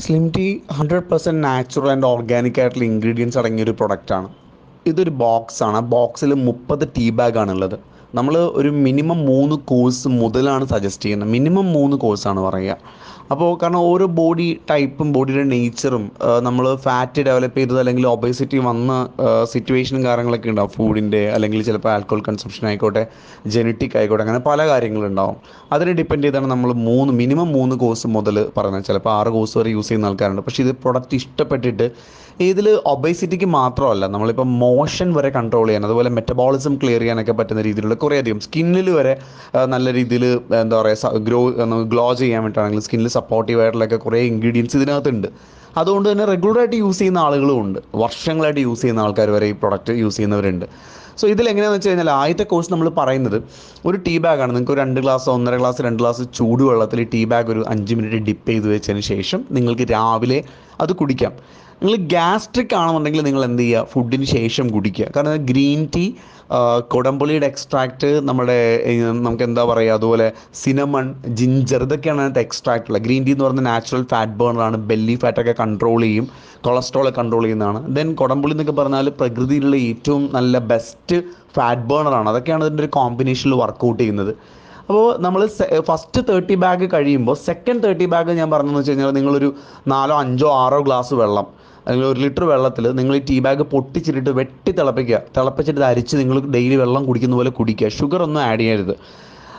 Slim tea hundred percent natural and organic ആയിട്ടുള്ള ingredients അടങ്ങിയ ഒരു പ്രൊഡക്റ്റാണ് ഇതൊരു ബോക്സാണ് ആ ബോക്സിൽ മുപ്പത് ടീ ബാഗാണ് ഉള്ളത് നമ്മൾ ഒരു മിനിമം മൂന്ന് കോഴ്സ് മുതലാണ് സജസ്റ്റ് ചെയ്യുന്നത്. മിനിമം മൂന്ന് കോഴ്സാണ് പറയുക. അപ്പോൾ കാരണം ഓരോ ബോഡി ടൈപ്പും ബോഡിയുടെ നേച്ചറും നമ്മൾ ഫാറ്റ് ഡെവലപ്പ് ചെയ്തത് അല്ലെങ്കിൽ ഒബേസിറ്റി വന്ന സിറ്റുവേഷനും കാര്യങ്ങളൊക്കെ ഉണ്ടാവും. ഫുഡിന്റെ അല്ലെങ്കിൽ ചിലപ്പോൾ ആൽക്കോഹോൾ കൺസംഷൻ ആയിക്കോട്ടെ ജനറ്റിക് ആയിക്കോട്ടെ അങ്ങനെ പല കാര്യങ്ങളുണ്ടാവും അതിനെ ഡിപ്പെൻഡ് ചെയ്താണ് നമ്മൾ മൂന്ന് മിനിമം മൂന്ന് കോഴ്സ് മുതൽ പറയുന്നത്. ചിലപ്പോൾ ആറ് കോഴ്സ് വരെ യൂസ് ചെയ്യുന്ന ആൾക്കാരുണ്ട്. പക്ഷേ ഇത് പ്രൊഡക്റ്റ് ഇഷ്ടപ്പെട്ടിട്ട് ഇതിൽ ഒബേസിറ്റിക്ക് മാത്രമല്ല നമ്മളിപ്പോൾ മോഷൻ വരെ കൺട്രോൾ ചെയ്യാൻ അതുപോലെ മെറ്റബോളിസം ക്ലിയർ ചെയ്യാനൊക്കെ പറ്റുന്ന രീതിയിലുള്ള കുറേയധികം സ്കിന്നിൽ വരെ നല്ല രീതിയിൽ എന്താ പറയുക ഗ്രോ ഗ്ലോ ചെയ്യാൻ വേണ്ടിയിട്ടാണെങ്കിൽ സ്കിന്നിൽ സപ്പോർട്ടീവ് ആയിട്ടുള്ളൊക്കെ കുറേ ഇൻഗ്രീഡിയൻസ് ഇതിനകത്തുണ്ട്. അതുകൊണ്ട് തന്നെ റെഗുലറായിട്ട് യൂസ് ചെയ്യുന്ന ആളുകളും ഉണ്ട്. വർഷങ്ങളായിട്ട് യൂസ് ചെയ്യുന്ന ആൾക്കാർ വരെ ഈ പ്രൊഡക്റ്റ് യൂസ് ചെയ്യുന്നവരുണ്ട്. സോ ഇതിൽ എങ്ങനെയാണെന്ന് വെച്ച് കഴിഞ്ഞാൽ ആദ്യത്തെ കോഴ്സ് നമ്മൾ പറയുന്നത് ഒരു ടീ ബാഗാണ് നിങ്ങൾക്ക് ഒരു രണ്ട് ഗ്ലാസ് ഒന്നര ഗ്ലാസ് രണ്ട് ഗ്ലാസ് ചൂടുവെള്ളത്തിൽ ടീ ബാഗ് ഒരു അഞ്ച് മിനിറ്റ് ഡിപ്പ് ചെയ്ത് വെച്ചതിന് ശേഷം നിങ്ങൾക്ക് രാവിലെ അത് കുടിക്കാം. നിങ്ങൾ ഗ്യാസ്ട്രിക് ആണെന്നുണ്ടെങ്കിൽ നിങ്ങൾ എന്ത് ചെയ്യുക? ഫുഡിന് ശേഷം കുടിക്കുക. കാരണം ഗ്രീൻ ടീ കൊടംപുളിയുടെ എക്സ്ട്രാക്റ്റ് നമ്മുടെ നമുക്ക് എന്താ പറയുക അതുപോലെ സിനമൺ ജിഞ്ചർ ഇതൊക്കെയാണ് അതിനകത്ത് എക്സ്ട്രാക്റ്റ് ഉള്ളത്. ഗ്രീൻ ടീ എന്ന് പറയുന്നത് നാച്ചുറൽ ഫാറ്റ് ബേണറാണ് ബെല്ലി ഫാറ്റൊക്കെ കൺട്രോൾ ചെയ്യും. കൊളസ്ട്രോൾ കൺട്രോൾ ചെയ്യുന്നതാണ്. ദെൻ കൊടംപുളി എന്നൊക്കെ പറഞ്ഞാൽ പ്രകൃതിയിലുള്ള ഏറ്റവും നല്ല ബെസ്റ്റ് ഫാറ്റ് ബേണറാണ് അതൊക്കെയാണ് ഇതിന്റെ ഒരു കോമ്പിനേഷനിൽ വർക്കൗട്ട് ചെയ്യുന്നത്. അപ്പോൾ നമ്മൾ ഫസ്റ്റ് തേർട്ടി ബാഗ് കഴിയുമ്പോൾ സെക്കൻഡ് തേർട്ടി ബാഗ് ഞാൻ പറഞ്ഞതെന്ന് വെച്ച് കഴിഞ്ഞാൽ നിങ്ങളൊരു നാലോ അഞ്ചോ ആറോ ഗ്ലാസ് വെള്ളം അല്ലെങ്കിൽ ഒരു ലിറ്റർ വെള്ളത്തിൽ നിങ്ങൾ ഈ ടീ ബാഗ് പൊട്ടിച്ചിട്ടിട്ട് വെട്ടി തിളപ്പിക്കുക. തിളപ്പിച്ചിട്ട് അരിച്ച് നിങ്ങൾ ഡെയിലി വെള്ളം കുടിക്കുന്ന പോലെ കുടിക്കുക. ഷുഗർ ഒന്നും ആഡ് ചെയ്യരുത്.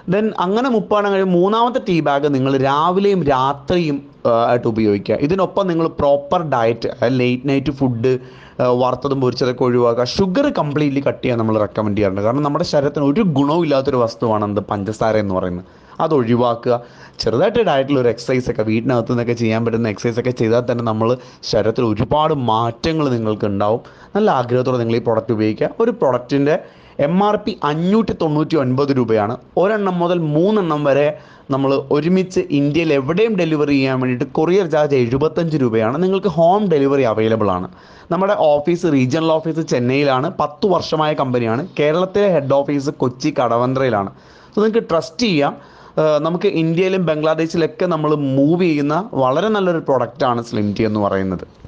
ദെൻ അങ്ങനെ മുപ്പാണ് കഴിയും മൂന്നാമത്തെ ടീ ബാഗ് നിങ്ങൾ രാവിലെയും രാത്രിയും ആയിട്ട് ഉപയോഗിക്കുക. ഇതിനൊപ്പം നിങ്ങൾ proper diet late night food വറുത്തതും പൊരിച്ചതൊക്കെ ഒഴിവാക്കുക. ഷുഗർ കംപ്ലീറ്റ്ലി കട്ട് ചെയ്യാൻ നമ്മൾ റെക്കമെൻഡ് ചെയ്യാറുണ്ട്. കാരണം നമ്മുടെ ശരീരത്തിന് ഒരു ഗുണവും ഇല്ലാത്തൊരു വസ്തുവാണ് എന്ത്? പഞ്ചസാര എന്ന് പറയുന്നത്. അത് ഒഴിവാക്കുക. ചെറുതായിട്ട് ഡയറ്റിൽ ഒരു എക്സസൈസ് ഒക്കെ വീട്ടിനകത്ത് നിന്നൊക്കെ ചെയ്യാൻ പറ്റുന്ന എക്സസൈസ് ഒക്കെ ചെയ്താൽ തന്നെ നമ്മൾ ശരീരത്തിൽ ഒരുപാട് മാറ്റങ്ങൾ നിങ്ങൾക്ക് ഉണ്ടാവും. നല്ല ആഗ്രഹത്തോടെ നിങ്ങൾ ഈ പ്രോഡക്റ്റ് ഉപയോഗിക്കുക. ഒരു പ്രൊഡക്റ്റിന്റെ എം ആർ പി അഞ്ഞൂറ്റി തൊണ്ണൂറ്റി ഒൻപത് രൂപയാണ്. ഒരെണ്ണം മുതൽ മൂന്നെണ്ണം വരെ നമ്മൾ ഒരുമിച്ച് ഇന്ത്യയിൽ എവിടെയും ഡെലിവറി ചെയ്യാൻ വേണ്ടിയിട്ട് കൊറിയർ ചാർജ് എഴുപത്തഞ്ച് രൂപയാണ്. നിങ്ങൾക്ക് ഹോം ഡെലിവറി അവൈലബിൾ ആണ്. നമ്മുടെ ഓഫീസ് റീജിയണൽ ഓഫീസ് ചെന്നൈയിലാണ്. പത്ത് വർഷമായ കമ്പനിയാണ്. കേരളത്തിലെ ഹെഡ് ഓഫീസ് കൊച്ചി കടവന്ത്രയിലാണ്. സോ നിങ്ങൾക്ക് ട്രസ്റ്റ് ചെയ്യാം. നമുക്ക് ഇന്ത്യയിലും ബംഗ്ലാദേശിലൊക്കെ നമ്മൾ മൂവ് ചെയ്യുന്ന വളരെ നല്ലൊരു പ്രൊഡക്റ്റാണ് സ്ലിം ടി എന്ന് പറയുന്നത്.